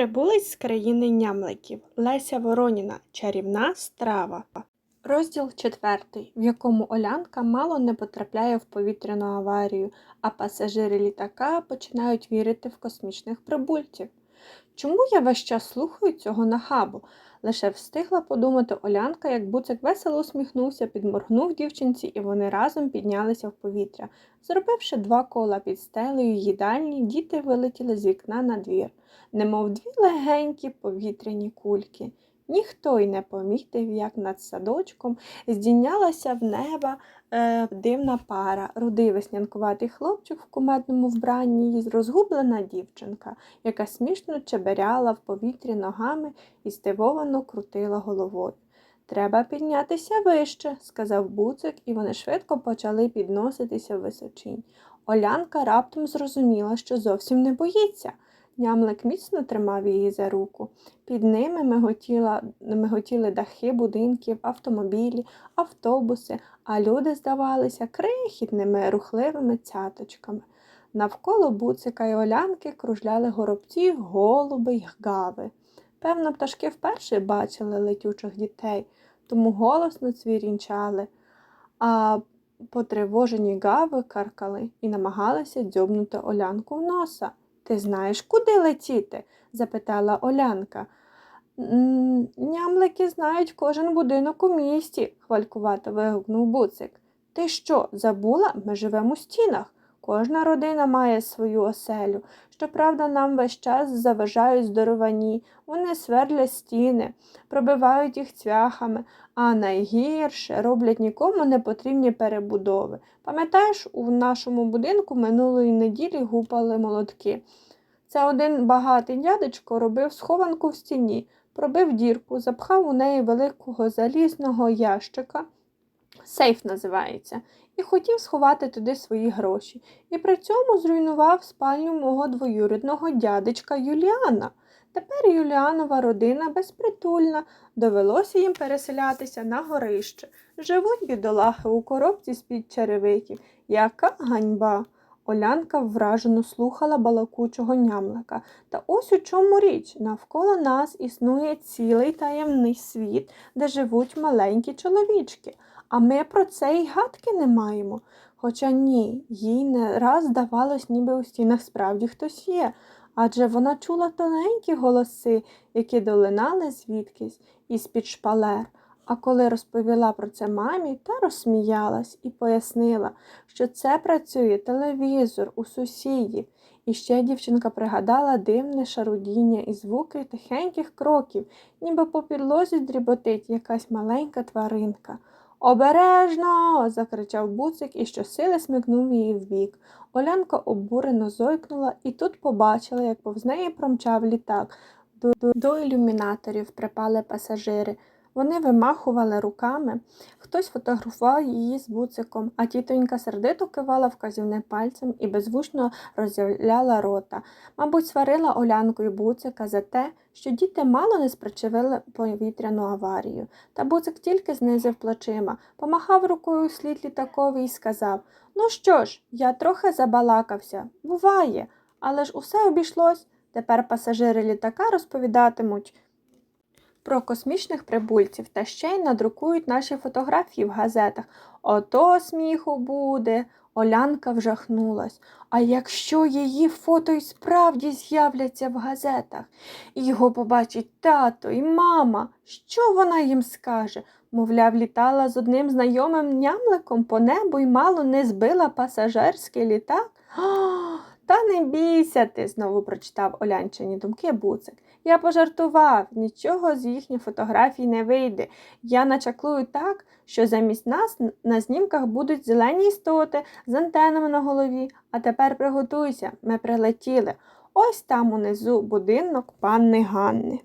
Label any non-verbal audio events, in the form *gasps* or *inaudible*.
Прибулець з країни нямликів Леся Вороніна Чарівна страва. Розділ четвертий, в якому Олянка мало не потрапляє в повітряну аварію, а пасажири літака починають вірити в космічних прибульців. Чому я весь час слухаю цього нахабу? Лише встигла подумати Олянка, як буцик весело усміхнувся, підморгнув дівчинці, і вони разом піднялися в повітря. Зробивши два кола під стелею їдальні, діти вилетіли з вікна на двір, немов дві легенькі повітряні кульки. Ніхто й не помітив, як над садочком здійнялася в неба е, дивна пара, рудий веснянкуватий хлопчик в кумедному вбранні і розгублена дівчинка, яка смішно чеберяла в повітрі ногами і здивовано крутила головою. Треба піднятися вище, сказав буцик, і вони швидко почали підноситися в височинь. Олянка раптом зрозуміла, що зовсім не боїться. Нямлик міцно тримав її за руку. Під ними миготіли дахи будинків, автомобілі, автобуси, а люди здавалися крихітними рухливими цяточками. Навколо буцика й олянки кружляли горобці, голуби й гави. Певно, пташки вперше бачили летючих дітей, тому голосно цвірінчали, а потривожені гави каркали і намагалися дзьобнути Олянку в носа. Ти знаєш, куди летіти? запитала Олянка. Нямлики знають кожен будинок у місті, хвалькувато вигукнув буцик. Ти що, забула? Ми живемо у стінах. Кожна родина має свою оселю. Щоправда, нам весь час заважають здоровані, вони свердлять стіни, пробивають їх цвяхами, а найгірше роблять нікому не потрібні перебудови. Пам'ятаєш, у нашому будинку минулої неділі гупали молотки. Це один багатий дядечко робив схованку в стіні, пробив дірку, запхав у неї великого залізного ящика, сейф називається, і хотів сховати туди свої гроші. І при цьому зруйнував спальню мого двоюрідного дядечка Юліана. Тепер Юліанова родина безпритульна, довелося їм переселятися на горище. Живуть бідолахи у коробці з-під черевиків. Яка ганьба! Олянка вражено слухала балакучого нямлика. Та ось у чому річ. Навколо нас існує цілий таємний світ, де живуть маленькі чоловічки, а ми про це й гадки не маємо. Хоча ні, їй не раз здавалось, ніби у стінах справді хтось є, адже вона чула тоненькі голоси, які долинали звідкись із-під шпалер. А коли розповіла про це мамі, та розсміялась і пояснила, що це працює телевізор у сусідів. І ще дівчинка пригадала дивне шарудіння і звуки тихеньких кроків, ніби по підлозі дріботить якась маленька тваринка. Обережно. закричав буцик і щосили смикнув її вбік. Олянка обурено зойкнула і тут побачила, як повз неї промчав літак. До, до, до ілюмінаторів припали пасажири. Вони вимахували руками, хтось фотографував її з буциком, а тітонька сердито кивала вказівним пальцем і беззвучно роззявляла рота. Мабуть, сварила Олянку і буцика за те, що діти мало не спричинили повітряну аварію. Та буцик тільки знизив плечима, помахав рукою слід літакові і сказав Ну що ж, я трохи забалакався. Буває, але ж усе обійшлось. Тепер пасажири літака розповідатимуть про космічних прибульців та ще й надрукують наші фотографії в газетах. Ото сміху буде. Олянка вжахнулась. А якщо її фото й справді з'являться в газетах, і його побачить тато і мама, що вона їм скаже? Мовляв, літала з одним знайомим нямликом по небу і мало не збила пасажирський літак. *gasps* Та не бійся ти, знову прочитав Олянчині думки буцик. Я пожартував, нічого з їхніх фотографій не вийде. Я начаклую так, що замість нас на знімках будуть зелені істоти з антенами на голові. А тепер приготуйся, ми прилетіли. Ось там унизу будинок панни Ганни.